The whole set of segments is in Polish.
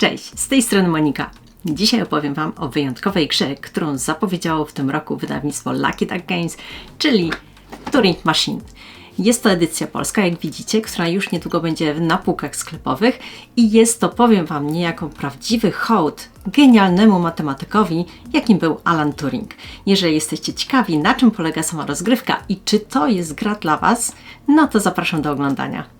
Cześć, z tej strony Monika. Dzisiaj opowiem Wam o wyjątkowej grze, którą zapowiedziało w tym roku wydawnictwo Lucky Duck Games, czyli Turing Machine. Jest to edycja polska, jak widzicie, która już niedługo będzie na półkach sklepowych i jest to, powiem Wam, niejako prawdziwy hołd genialnemu matematykowi, jakim był Alan Turing. Jeżeli jesteście ciekawi, na czym polega sama rozgrywka i czy to jest gra dla Was, no to zapraszam do oglądania.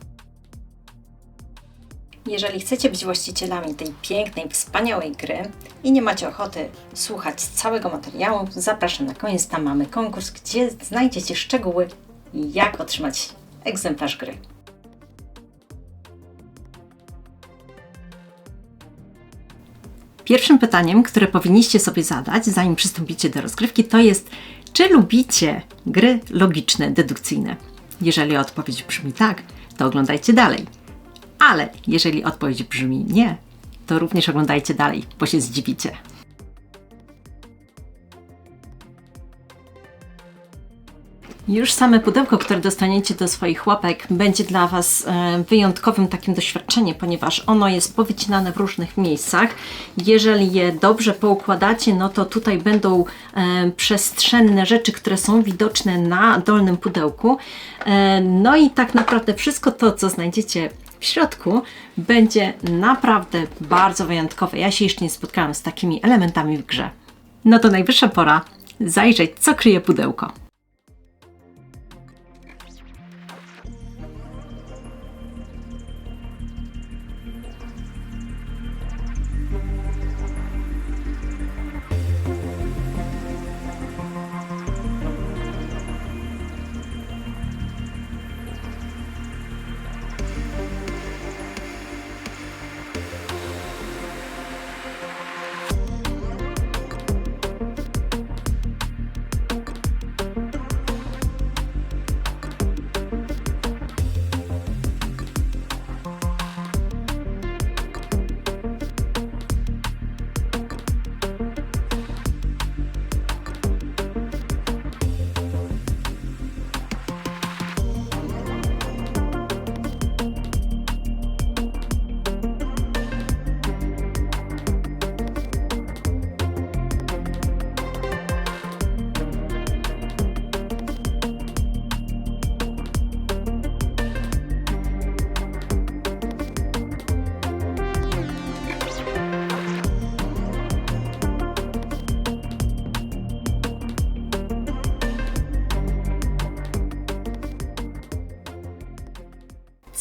Jeżeli chcecie być właścicielami tej pięknej, wspaniałej gry i nie macie ochoty słuchać całego materiału, zapraszam na koniec. Tam mamy konkurs, gdzie znajdziecie szczegóły, jak otrzymać egzemplarz gry. Pierwszym pytaniem, które powinniście sobie zadać, zanim przystąpicie do rozgrywki, to jest, czy lubicie gry logiczne, dedukcyjne? Jeżeli odpowiedź brzmi tak, to oglądajcie dalej. Ale jeżeli odpowiedź brzmi nie, to również oglądajcie dalej, bo się zdziwicie. Już same pudełko, które dostaniecie do swoich łapek, będzie dla Was e, wyjątkowym takim doświadczeniem, ponieważ ono jest powycinane w różnych miejscach. Jeżeli je dobrze poukładacie, no to tutaj będą e, przestrzenne rzeczy, które są widoczne na dolnym pudełku. E, no i tak naprawdę wszystko to, co znajdziecie w środku będzie naprawdę bardzo wyjątkowe. Ja się jeszcze nie spotkałam z takimi elementami w grze. No to najwyższa pora zajrzeć, co kryje pudełko.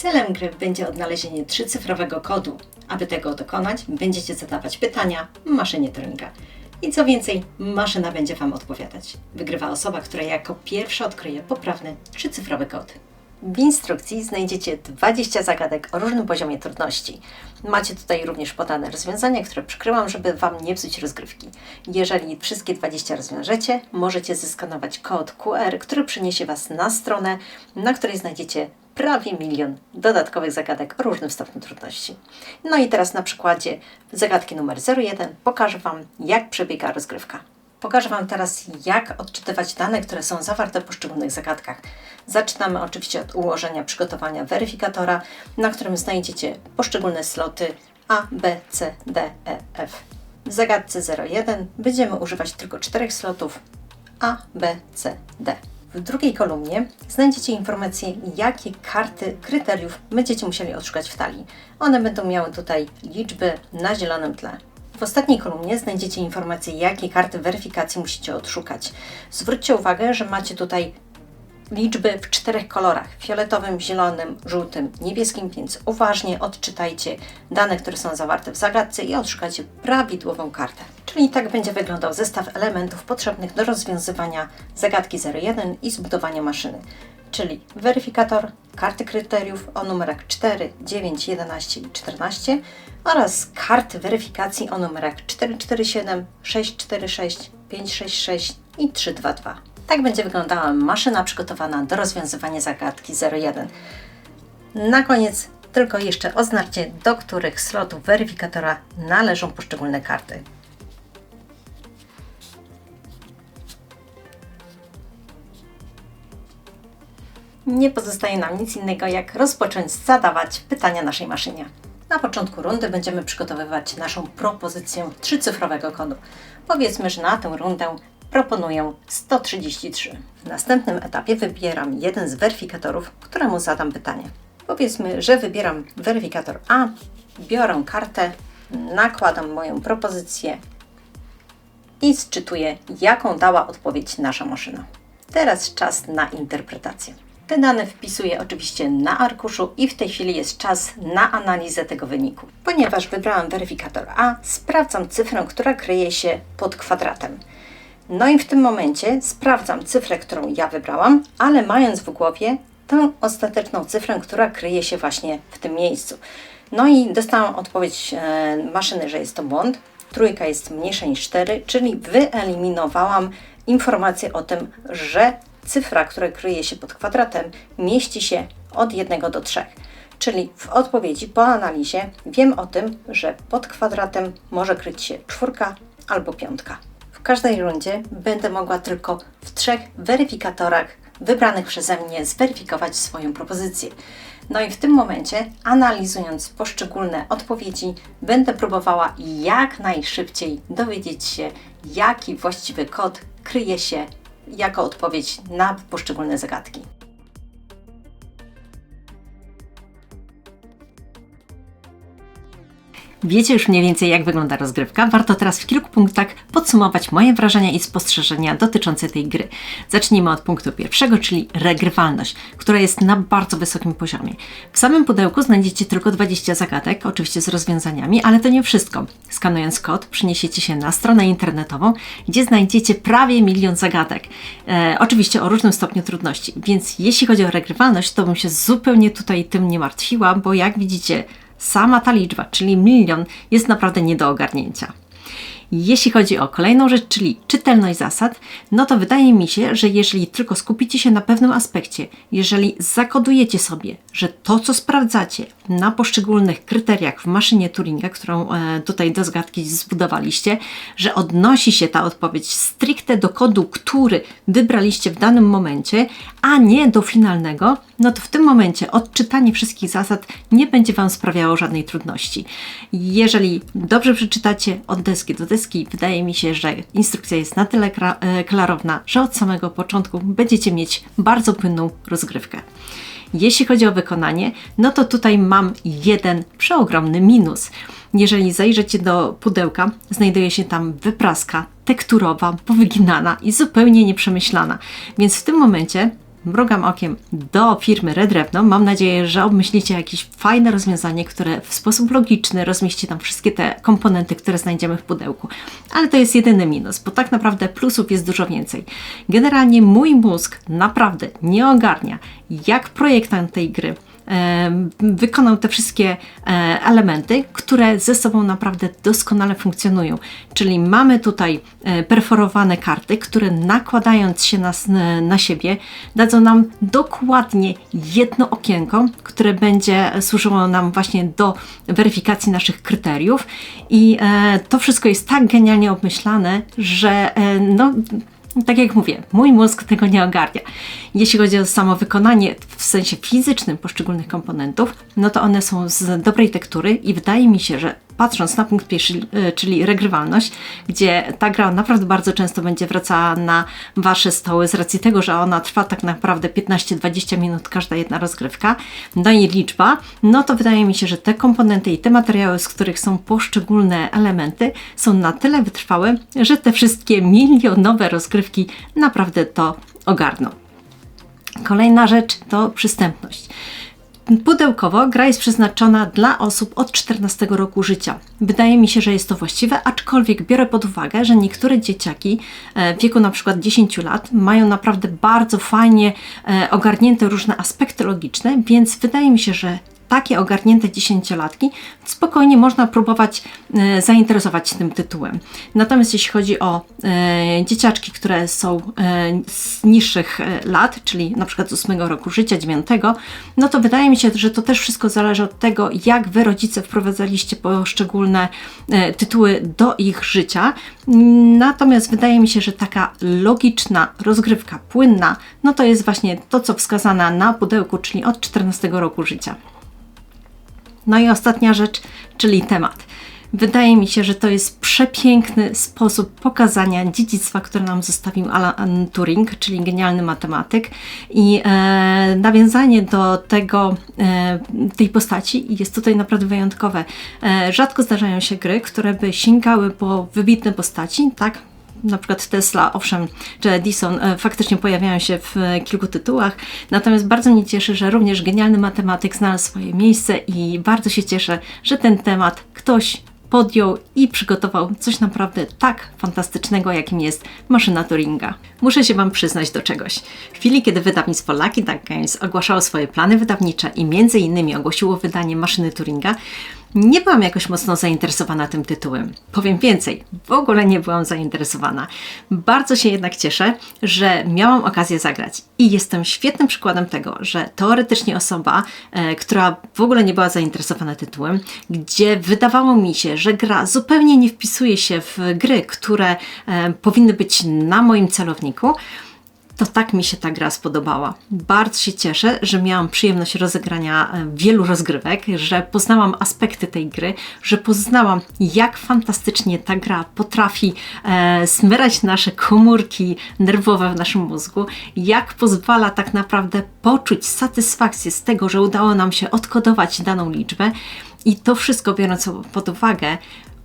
Celem gry będzie odnalezienie trzycyfrowego kodu. Aby tego dokonać, będziecie zadawać pytania maszynie Turinga. I co więcej, maszyna będzie Wam odpowiadać. Wygrywa osoba, która jako pierwsza odkryje poprawny trzycyfrowy kod. W instrukcji znajdziecie 20 zagadek o różnym poziomie trudności. Macie tutaj również podane rozwiązania, które przykryłam, żeby Wam nie psuć rozgrywki. Jeżeli wszystkie 20 rozwiążecie, możecie zeskanować kod QR, który przyniesie Was na stronę, na której znajdziecie prawie milion dodatkowych zagadek o różnym stopniu trudności. No i teraz na przykładzie zagadki numer 01 pokażę Wam, jak przebiega rozgrywka. Pokażę Wam teraz, jak odczytywać dane, które są zawarte w poszczególnych zagadkach. Zaczynamy oczywiście od ułożenia przygotowania weryfikatora, na którym znajdziecie poszczególne sloty A, B, C, D, E, F. W zagadce 01 będziemy używać tylko czterech slotów A, B, C, D. W drugiej kolumnie znajdziecie informacje, jakie karty kryteriów będziecie musieli odszukać w talii. One będą miały tutaj liczby na zielonym tle. W ostatniej kolumnie znajdziecie informacje, jakie karty weryfikacji musicie odszukać. Zwróćcie uwagę, że macie tutaj liczby w czterech kolorach: fioletowym, zielonym, żółtym, niebieskim, więc uważnie odczytajcie dane, które są zawarte w zagadce i odszukajcie prawidłową kartę. Czyli tak będzie wyglądał zestaw elementów potrzebnych do rozwiązywania zagadki 01 i zbudowania maszyny. Czyli weryfikator, karty kryteriów o numerach 4, 9, 11 i 14 oraz karty weryfikacji o numerach 447, 646, 566 i 322. Tak będzie wyglądała maszyna przygotowana do rozwiązywania zagadki 01. Na koniec tylko jeszcze oznaczcie, do których slotów weryfikatora należą poszczególne karty. Nie pozostaje nam nic innego, jak rozpocząć zadawać pytania naszej maszynie. Na początku rundy będziemy przygotowywać naszą propozycję trzycyfrowego kodu. Powiedzmy, że na tę rundę proponuję 133. W następnym etapie wybieram jeden z weryfikatorów, któremu zadam pytanie. Powiedzmy, że wybieram weryfikator A, biorę kartę, nakładam moją propozycję i sczytuję, jaką dała odpowiedź nasza maszyna. Teraz czas na interpretację. Te dane wpisuję oczywiście na arkuszu i w tej chwili jest czas na analizę tego wyniku. Ponieważ wybrałam weryfikator A, sprawdzam cyfrę, która kryje się pod kwadratem. No i w tym momencie sprawdzam cyfrę, którą ja wybrałam, ale mając w głowie tę ostateczną cyfrę, która kryje się właśnie w tym miejscu. No i dostałam odpowiedź e, maszyny, że jest to błąd. Trójka jest mniejsza niż 4, czyli wyeliminowałam informację o tym, że cyfra, która kryje się pod kwadratem, mieści się od 1 do 3. Czyli w odpowiedzi po analizie wiem o tym, że pod kwadratem może kryć się czwórka albo piątka. W każdej rundzie będę mogła tylko w trzech weryfikatorach wybranych przeze mnie zweryfikować swoją propozycję. No i w tym momencie, analizując poszczególne odpowiedzi, będę próbowała jak najszybciej dowiedzieć się, jaki właściwy kod kryje się jako odpowiedź na poszczególne zagadki. Wiecie już mniej więcej, jak wygląda rozgrywka. Warto teraz w kilku punktach podsumować moje wrażenia i spostrzeżenia dotyczące tej gry. Zacznijmy od punktu pierwszego, czyli regrywalność, która jest na bardzo wysokim poziomie. W samym pudełku znajdziecie tylko 20 zagadek, oczywiście z rozwiązaniami, ale to nie wszystko. Skanując kod, przeniesiecie się na stronę internetową, gdzie znajdziecie prawie milion zagadek. E, oczywiście o różnym stopniu trudności, więc jeśli chodzi o regrywalność, to bym się zupełnie tutaj tym nie martwiła, bo jak widzicie, sama ta liczba, czyli milion, jest naprawdę nie do ogarnięcia. Jeśli chodzi o kolejną rzecz, czyli czytelność zasad, no to wydaje mi się, że jeżeli tylko skupicie się na pewnym aspekcie, jeżeli zakodujecie sobie, że to, co sprawdzacie na poszczególnych kryteriach w maszynie Turinga, którą e, tutaj do zgadki zbudowaliście, że odnosi się ta odpowiedź stricte do kodu, który wybraliście w danym momencie, a nie do finalnego, no to w tym momencie odczytanie wszystkich zasad nie będzie Wam sprawiało żadnej trudności. Jeżeli dobrze przeczytacie od deski do deski, wydaje mi się, że instrukcja jest na tyle e, klarowna, że od samego początku będziecie mieć bardzo płynną rozgrywkę. Jeśli chodzi o wykonanie, no to tutaj mam jeden przeogromny minus. Jeżeli zajrzycie do pudełka, znajduje się tam wypraska tekturowa, powyginana i zupełnie nieprzemyślana. Więc w tym momencie mrugam okiem do firmy Redrewno. Mam nadzieję, że obmyślicie jakieś fajne rozwiązanie, które w sposób logiczny rozmieści tam wszystkie te komponenty, które znajdziemy w pudełku. Ale to jest jedyny minus, bo tak naprawdę plusów jest dużo więcej. Generalnie mój mózg naprawdę nie ogarnia, jak projektant tej gry wykonał te wszystkie e, elementy, które ze sobą naprawdę doskonale funkcjonują. Czyli mamy tutaj e, perforowane karty, które nakładając się na, na siebie dadzą nam dokładnie jedno okienko, które będzie służyło nam właśnie do weryfikacji naszych kryteriów i e, to wszystko jest tak genialnie obmyślane, że no tak jak mówię, mój mózg tego nie ogarnia. Jeśli chodzi o samo wykonanie w sensie fizycznym poszczególnych komponentów, no to one są z dobrej tektury i wydaje mi się, że patrząc na punkt pierwszy, e, czyli regrywalność, gdzie ta gra naprawdę bardzo często będzie wracała na Wasze stoły z racji tego, że ona trwa tak naprawdę 15-20 minut każda jedna rozgrywka, no i liczba, no to wydaje mi się, że te komponenty i te materiały, z których są poszczególne elementy, są na tyle wytrwałe, że te wszystkie milionowe rozgrywki naprawdę to ogarną. Kolejna rzecz to przystępność. Pudełkowo gra jest przeznaczona dla osób od 14 roku życia. Wydaje mi się, że jest to właściwe, aczkolwiek biorę pod uwagę, że niektóre dzieciaki e, w wieku na przykład 10 lat mają naprawdę bardzo fajnie e, ogarnięte różne aspekty logiczne, więc wydaje mi się, że takie ogarnięte dziesięciolatki, spokojnie można próbować e, zainteresować tym tytułem. Natomiast jeśli chodzi o e, dzieciaczki, które są e, z niższych lat, czyli na przykład z 8 roku życia, 9, no to wydaje mi się, że to też wszystko zależy od tego, jak wy rodzice wprowadzaliście poszczególne tytuły do ich życia. Natomiast wydaje mi się, że taka logiczna rozgrywka, płynna, no to jest właśnie to, co wskazane na pudełku, czyli od 14 roku życia. No i ostatnia rzecz, czyli temat. Wydaje mi się, że to jest przepiękny sposób pokazania dziedzictwa, które nam zostawił Alan Turing, czyli genialny matematyk. I e, nawiązanie do tego, e, tej postaci jest tutaj naprawdę wyjątkowe. E, rzadko zdarzają się gry, które by sięgały po wybitne postaci, tak? Na przykład Tesla, owszem, czy Edison e, faktycznie pojawiają się w e, kilku tytułach, natomiast bardzo mnie cieszy, że również genialny matematyk znalazł swoje miejsce i bardzo się cieszę, że ten temat ktoś podjął i przygotował coś naprawdę tak fantastycznego, jakim jest maszyna Turinga. Muszę się Wam przyznać do czegoś. W chwili, kiedy wydawnictwo Lucky Duck Games ogłaszało swoje plany wydawnicze i między innymi ogłosiło wydanie maszyny Turinga, nie byłam jakoś mocno zainteresowana tym tytułem. Powiem więcej, w ogóle nie byłam zainteresowana. Bardzo się jednak cieszę, że miałam okazję zagrać i jestem świetnym przykładem tego, że teoretycznie osoba, e, która w ogóle nie była zainteresowana tytułem, gdzie wydawało mi się, że gra zupełnie nie wpisuje się w gry, które e, powinny być na moim celowniku, to tak mi się ta gra spodobała. Bardzo się cieszę, że miałam przyjemność rozegrania e, wielu rozgrywek, że poznałam aspekty tej gry, że poznałam, jak fantastycznie ta gra potrafi e, smyrać nasze komórki nerwowe w naszym mózgu, jak pozwala tak naprawdę poczuć satysfakcję z tego, że udało nam się odkodować daną liczbę. I to wszystko biorąc pod uwagę,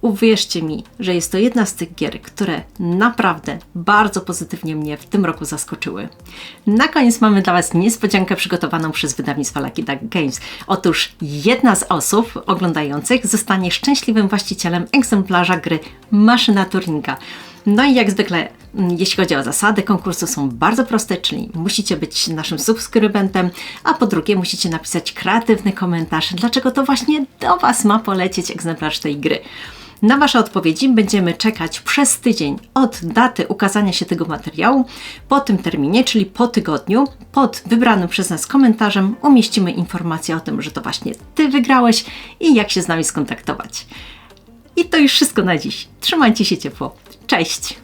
Uwierzcie mi, że jest to jedna z tych gier, które naprawdę bardzo pozytywnie mnie w tym roku zaskoczyły. Na koniec mamy dla Was niespodziankę przygotowaną przez wydawnictwo Lucky Duck Games. Otóż jedna z osób oglądających zostanie szczęśliwym właścicielem egzemplarza gry Maszyna Turinga. No i jak zwykle, mm, jeśli chodzi o zasady konkursu, są bardzo proste, czyli musicie być naszym subskrybentem, a po drugie musicie napisać kreatywny komentarz, dlaczego to właśnie do Was ma polecieć egzemplarz tej gry. Na Wasze odpowiedzi będziemy czekać przez tydzień od daty ukazania się tego materiału. Po tym terminie, czyli po tygodniu, pod wybranym przez nas komentarzem umieścimy informację o tym, że to właśnie Ty wygrałeś i jak się z nami skontaktować. I to już wszystko na dziś. Trzymajcie się ciepło. Cześć!